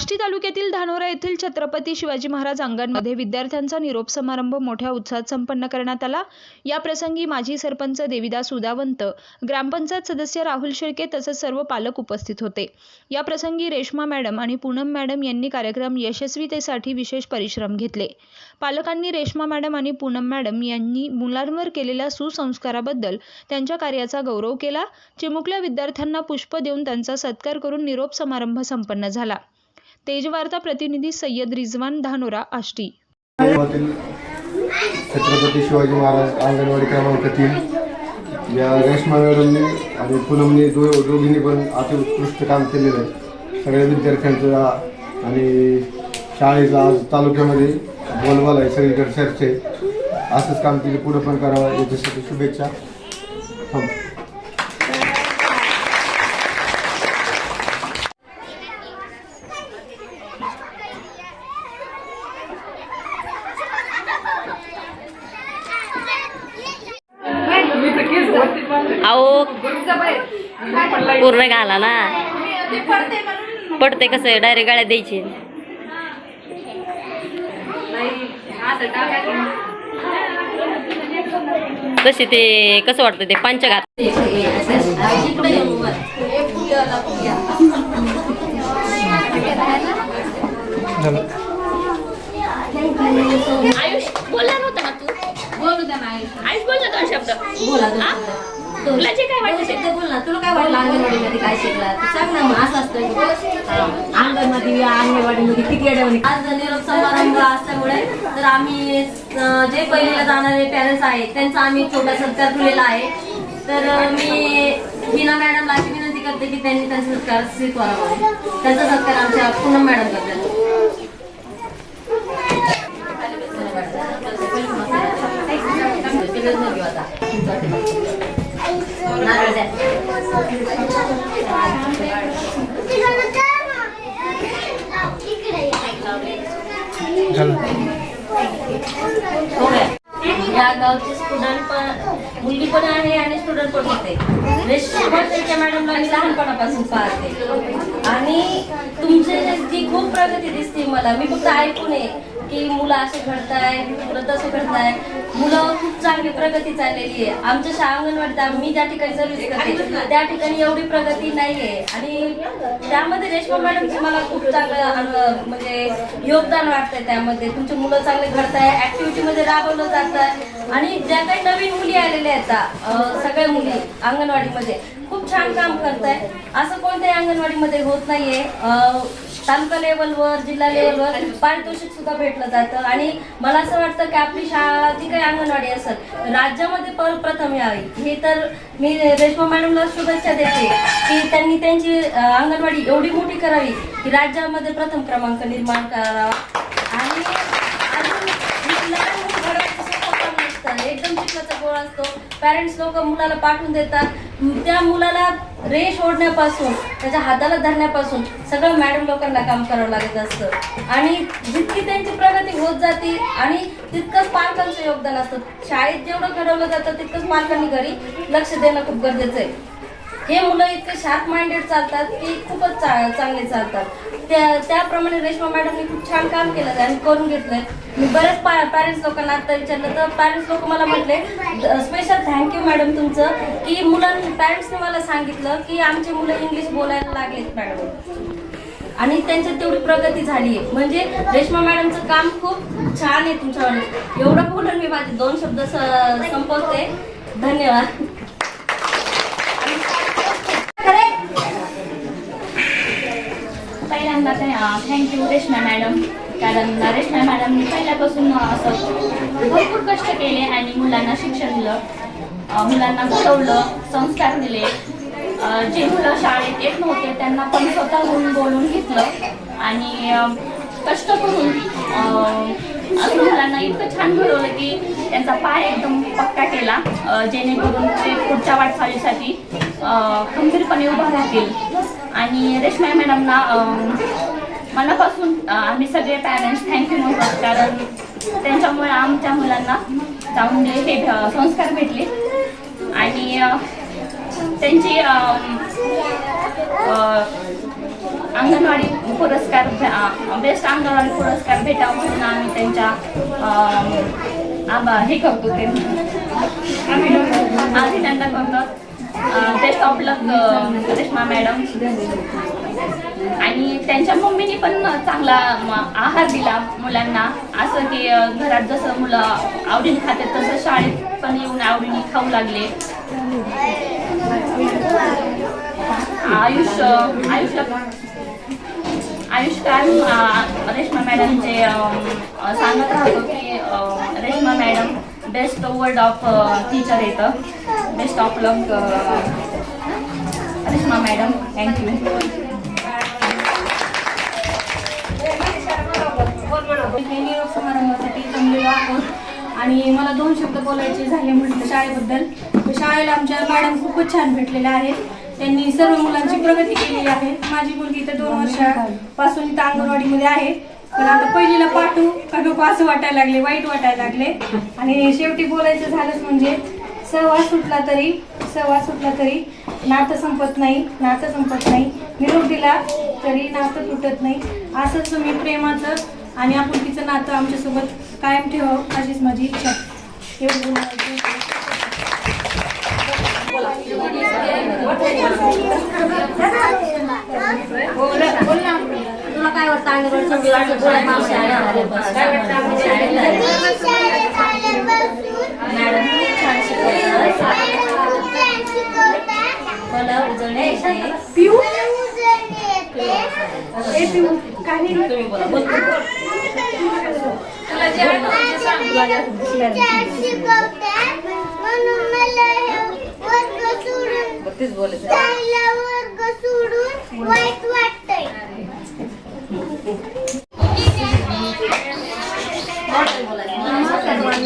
आष्टी तालुक्यातील धानोरा येथील छत्रपती शिवाजी महाराज अंगणमध्ये विद्यार्थ्यांचा निरोप समारंभ मोठ्या उत्साहात संपन्न करण्यात आला. या प्रसंगी माजी सरपंच देविदास उदावंत ग्रामपंचायत सदस्य राहुल शेळके तसंच सर्व पालक उपस्थित होते. या प्रसंगी रेश्मा मॅडम आणि पूनम मॅडम यांनी कार्यक्रम यशस्वीतेसाठी विशेष परिश्रम घेतले. पालकांनी रेश्मा मॅडम आणि पूनम मॅडम यांनी मुलांवर केलेल्या सुसंस्काराबद्दल त्यांच्या कार्याचा गौरव केला. चिमुकल्या विद्यार्थ्यांना पुष्प देऊन त्यांचा सत्कार करून निरोप समारंभ संपन्न झाला. तेजवार्ता प्रतिनिधी सय्यद रिजवान धानोरा आष्टी. छत्रपती शिवाजी महाराज अंगणवाडी क्रमांक तीन या रेश्मा मॅडमनी आणि पूनमने दो दोघींनी पण अति उत्कृष्ट काम केलेलं आहे. सगळ्या विद्यार्थ्यांचं आणि शाळेचा आज तालुक्यामध्ये बोलबाला आहे सगळीकडे चर्चे असंच काम तिने पुढं पण करावं याच्यासाठी शुभेच्छा. थांब पूर्ण घाला ना. पडते कसं डायरेक्ट गाड्या द्यायची. तसे ते कसं वाटतं ते पंचघात आयुष बोलला नव्हता ना तू? बोलू द्या ना आयुष. आयुष बोल ना दोन शब्द. बोला हा? तुला जे काय वाटतं ते. ते बोल ना तुला काय वाटलं अंगणवाडीमध्ये काय शिकला सांग ना मग असं असतं अंगणवाडी अंगणवाडीमध्ये किती अडवणी आज निरोप समारंभ असल्यामुळे तर आम्ही जे पहिलेला जाणारे पॅरेंट्स आहेत त्यांचा आम्ही छोटा सत्कार ठेवलेला आहे. तर मी हिना मॅडमला अशी विनंती करते की त्यांनी त्यांचा सत्कार स्वीकारावा. त्यांचा सत्कार आमच्या पूनम मॅडम करतात द्या. या गावचे स्टुडंट पण मुलगी पण आहे आणि स्टुडंट पण होते. रेश्मा त्यांच्या मॅडमला मी लहानपणापासून पाहते. आणि खूप प्रगती दिसते मला. मी फक्त ऐकून आहे की मुलं असे घडताय मुलं तसे घडताय. मुलं खूप चांगली प्रगती चाललेली आहे. आमच्या शाळा अंगणवाडीत मी ज्या ठिकाणी सर्व्हिस करते त्या ठिकाणी एवढी प्रगती नाहीये. आणि त्यामध्ये रेश्मा मॅडमची मला खूप चांगलं म्हणजे योगदान वाटतंय त्यामध्ये. तुमची मुलं चांगले घडताय ऍक्टिव्हिटी मध्ये राबवलं जात आहे आणि ज्या काही नवीन मुली आलेल्या आहेत सगळ्या मुली अंगणवाडीमध्ये खूप छान काम करताय. असं कोणत्याही अंगणवाडीमध्ये होत नाहीये. तालुका लेवलवर जिल्हा लेवलवर पारितोषिक सुद्धा भेटलं जातं. आणि मला असं वाटतं की आपली शाळा जी काही अंगणवाडी असेल राज्यामध्ये प्रथम यावी. हे तर मी रेश्मा मॅडमला शुभेच्छा देते की त्यांनी त्यांची अंगणवाडी एवढी मोठी करावी की राज्यामध्ये प्रथम क्रमांक निर्माण करावा. आणि लहान एकदम चिखलाचा गोळ असतो. पॅरेंट्स लोक मुलाला पाठवून देतात. त्या मुलाला रेष ओढण्यापासून त्याच्या हाताला धरण्यापासून सगळं मॅडम लोकांना काम करावं लागत असतं. आणि जितकी त्यांची प्रगती होत जाते आणि तितकंच पालकांचं योगदान असतं. शाळेत जेवढं घडवलं जातं तितकंच पालकांनी घरी लक्ष देणं खूप गरजेचं आहे. हे मुलं इतके शार्प माइंडेड चालतात की खूपच चा- चांगले चालतात. त्या त्याप्रमाणे रेश्मा मॅडमनी खूप छान काम केलं आणि करून घेतलंय. मी बरेच पॅरेंट्स लोकांना आता विचारलं तर पॅरेंट्स लोक मला म्हटले स्पेशल थँक्यू मॅडम तुमचं की मुलांनी पॅरेंट्सने मला सांगितलं की आमची मुलं इंग्लिश बोलायला लागलेत मॅडम आणि त्यांच्यात तेवढी प्रगती झाली आहे म्हणजे रेश्मा मॅडमचं काम खूप छान आहे तुमच्यावर. एवढं बोलून मी माझे दोन शब्द संपवते. धन्यवाद. थँक्यू रेश्मा मॅडम कारण रेश्मा मॅडमनी पहिल्यापासून असं भरपूर कष्ट केले आणि मुलांना शिक्षण दिलं. मुलांना घडवलं संस्कार दिले. जे मुलं शाळेत येत नव्हते त्यांना पण स्वतःहून बोलून घेतलं. आणि कष्ट करून मुलांना इतकं छान घडवलं की त्यांचा पाय एकदम पक्का केला. जेणेकरून ते पुढच्या वाटचालीसाठी खंबीरपणे उभा राहतील. आणि रेश्मा मॅडमना मनापासून आम्ही सगळे पॅरेंट्स थँक्यू म्हणतो कारण त्यांच्यामुळे आमच्या मुलांना जाऊन हे संस्कार भेटले. आणि त्यांची अंगणवाडी पुरस्कार बेस्ट अंगणवाडी पुरस्कार भेटावा म्हणून आम्ही त्यांच्या आबा हे करतो ते. अभिनंदन करतो. Best of luck Reshma madam. आणि त्यांच्या मम्मीने पण चांगला आहार दिला मुलांना. असं की घरात जसं मुलं आवडीने खातात तसं शाळेत पण येऊन आवडीने खाऊ लागले. आयुष आयुषला आयुष रेश्मा मॅडमचे सांगत राहतो की Reshma madam best word of teacher येतं. Best of luck Reshma madam. Thank you हे निरोप समारंभासाठी जमलेलो आहोत. आणि मला दोन शब्द बोलायचे झाले म्हटलं शाळेबद्दल. तर शाळेला आमच्या मॅडम खूपच छान भेटलेल्या आहेत. त्यांनी सर्व मुलांची प्रगती केलेली आहे. माझी मुलगी तर दोन वर्षापासून इथं अंगणवाडीमध्ये आहे. पण आता पहिलीला पाठवू का नको असं वाटायला लागले वाईट वाटायला लागले. आणि शेवटी बोलायचं झालंच म्हणजे सहवास सुटला तरी सहवास सुटला तरी नातं संपत नाही नातं संपत नाही. निरोप दिला तरी नातं तुटत नाही. असंच तुम्ही प्रेमाचं आणि आपुलकीचं नातं आमच्यासोबत कायम ठेवावं अशीच माझी इच्छा. तुला काय वाटतं? मॅडम छान शिकवतात मला पिऊ? ए पिऊ काय नाही तुम्ही बोला बोल, बोल, बोल. तुला जे आठवतं ते सांग. तुला जे आठवतं ते सांग. म्हणून मला हे वर्ग सोडून बघ, तेच बोलायचं जायला वर्ग सोडून वाईट वाटतंय काय बोलू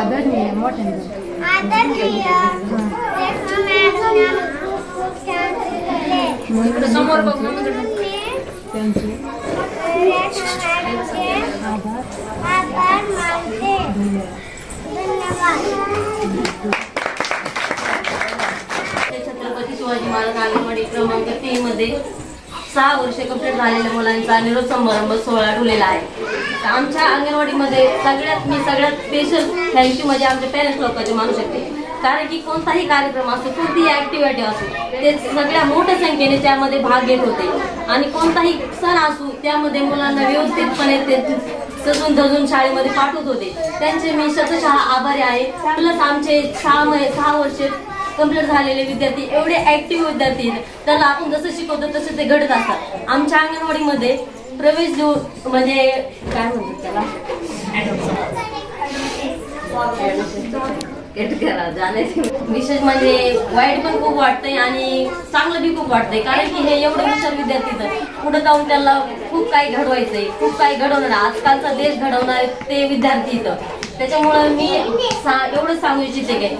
आदरणीय समोर बघ. त्यांचे आभार मानते छत्रपती शिवाजी महाराज अंगणवाडी क्रमांक तीन मध्ये सहा वर्ष कंप्लीट झालेल्या मुलांचा निरोप समारंभ सोहळा ठेवलेला आहे आमच्या अंगणवाडीमध्ये सगळ्यात मी सगळ्यात स्पेशल थँक्यू म्हणजे आमच्या पेरेंट्स लोकांचे मानू शकते. कारण की कोणताही कार्यक्रम असो कोणतीही ऍक्टिव्हिटी असो ते सगळ्या मोठ्या संख्येने त्यामध्ये भाग घेत होते. आणि कोणताही सण असो त्यामध्ये मुलांना व्यवस्थितपणे ते सजून धजून शाळेमध्ये पाठवत होते. त्यांचे मी शतशः आभारी आहे. प्लस आमचे सहा महि सहा वर्ष कंप्लीट झालेले विद्यार्थी एवढे ऍक्टिव्ह विद्यार्थी आहेत. त्याला आपण जसं शिकवतो तसं ते घडत असतात. आमच्या अंगणवाडीमध्ये प्रवेश देऊ म्हणजे काय म्हणतात त्याला? विशेष म्हणजे वाईट पण खूप वाटतंय आणि चांगलं बी खूप वाटतंय. कारण की हे एवढं हुशार विद्यार्थी तर पुढे जाऊन त्याला खूप काही घडवायचंय. खूप काही घडवणार आजकालचा देश घडवणार ते विद्यार्थी इथं त्याच्यामुळं मी सा एवढं सांगू इच्छिते की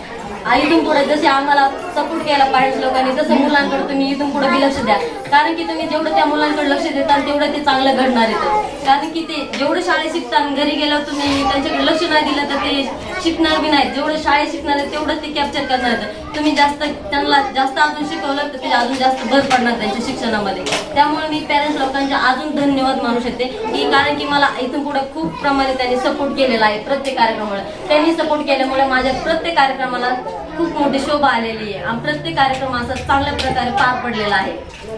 आई इथून पुढे जसे आम्हाला सपोर्ट केला पाहिजे लोकांनी. तसं मुलांकडे तुम्ही इथून पुढे बी लक्ष द्या. कारण की तुम्ही जेवढं त्या मुलांकडे लक्ष देताल तेवढं ते चांगलं घडणार येतं कारण की ते जेवढं शाळेत शिकतात घरी गेल्यावर तुम्ही त्यांच्याकडे लक्ष नाही दिलं तर ते शिकणार बी नाही जेवढं शाळेत शिकणार आहे तेवढं ते कॅप्चर करणार तुम्ही जास्त त्यांना जास्त अजून शिकवलं तर ते अजून जास्त भर पडणार त्यांच्या शिक्षणामध्ये. त्यामुळे मी पॅरेंट्स लोकांचे अजून धन्यवाद मानू शकते. की कारण की मला इथून पुढे खूप प्रमाणे त्यांनी सपोर्ट केलेला आहे प्रत्येक कार्यक्रमामुळे. त्यांनी सपोर्ट केल्यामुळे माझ्या प्रत्येक कार्यक्रमाला खूप मोठी शोभा आलेली आहे. आणि प्रत्येक कार्यक्रम असा चांगल्या प्रकारे पार पडलेला आहे.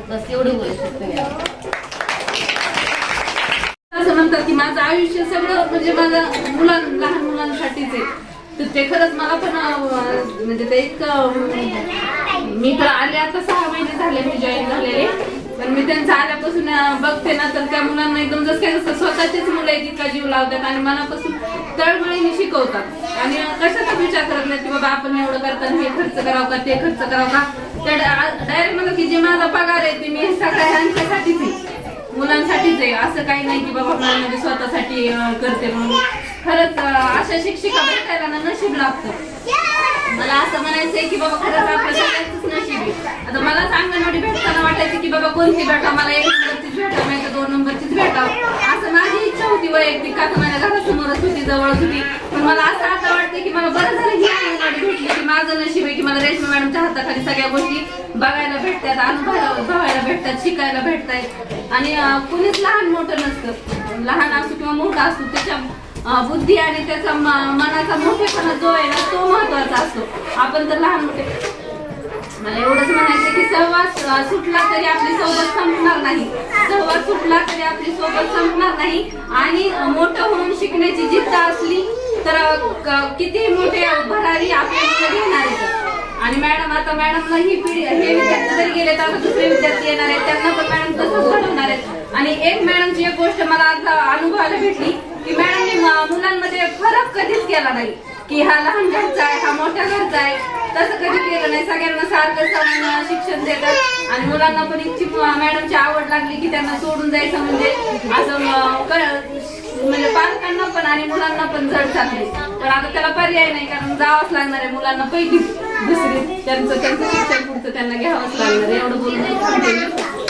बस एवढं बोलू शकते असं म्हणतात की माझं आयुष्य सगळं म्हणजे माझ्या मुलां लहान मुलांसाठीच आहे. तर ते खरंच मला पण म्हणजे ते इतकं मी तर आले आता सहा महिने झाले मी जॉईन झालेले. पण मी त्यांचं आल्यापासून बघते ना तर त्या मुलांना एकदम जसं काय जसं स्वतःचेच मुलं आहेत इतका जीव लावतात आणि मनापासून तळमळीने शिकवतात. आणि कशाचा विचार करत नाही की बाबा आपण एवढं करताना हे खर्च करावं का ते खर्च करावं का? त्या डायरेक्ट म्हणलं की जे माझा पगार आहे ते मी सगळ्या ह्यांच्यासाठीच आहे. मुलांसाठीच आहे. असं काही नाही की बाबा म्हणजे स्वतःसाठी करते म्हणून. खरंच अशा शिक्षिका भेटायला ना नशीब लागतं. मला असं म्हणायचंय की बाबा खरंच आपल्या सगळ्यांचंच नशीब आहे. आता मला अंगणवाडी भेटताना वाटायचं की बाबा कोणती भेटा मला एक नंबरचीच भेटा नाही तर दोन नंबरचीच भेटा. असं माझी इच्छा होती वैयक्तिक का तर माझ्या घरासमोरच होती जवळच होती. पण मला असं आता वाटतं की मला बरं झालं ही अंगणवाडी भेटली की माझं नशीब आहे की मला रेशमा मॅडमच्या हाताखाली सगळ्या गोष्टी बघायला भेटतात अनुभवायला बघायला भेटतात शिकायला भेटतात आणि कुणीच लहान मोठं नसतं. लहान असो किंवा मोठं असू त्याच्या बुद्धी आणि त्याचा मनाचा मोठेपणा जो आहे ना तो महत्त्वाचा असतो. आपण तर लहान मोठे. मला एवढंच म्हणायचं की सहवास सुटला तरी आपली सोबत संपणार नाही. सहवास सुटला तरी आपली सोबत संपणार नाही. आणि मोठं होऊन शिकण्याची जिद्द असली तर किती मोठे भरारी आपल्याला घेणार आहेत आणि मॅडम आता मॅडमला ही पिढी हे विद्यार्थी जरी गेले तर दुसरे विद्यार्थी येणार आहेत. त्यांना पण मॅडम तसंच घडवणार आहेत. आणि एक मॅडमची एक गोष्ट मला आज अनुभवायला भेटली. की मॅडमने मुलांमध्ये फरक कधीच केला नाही. की हा लहान घरचा आहे हा मोठ्या घरचा आहे तसं कधी केलं नाही. सगळ्यांना सारखं समान शिक्षण देतात. आणि मुलांना पण इतकी मॅडमची आवड लागली की त्यांना सोडून जायचं म्हणजे असं म्हणजे पालकांना पण आणि मुलांना पण जड चालली पण आता त्याला पर्याय नाही कारण जावंच लागणार आहे मुलांना पहिली दुसरी. त्यांचं त्यांचं शिक्षण पुढचं त्यांना घ्यावंच लागणार एवढं बोलून.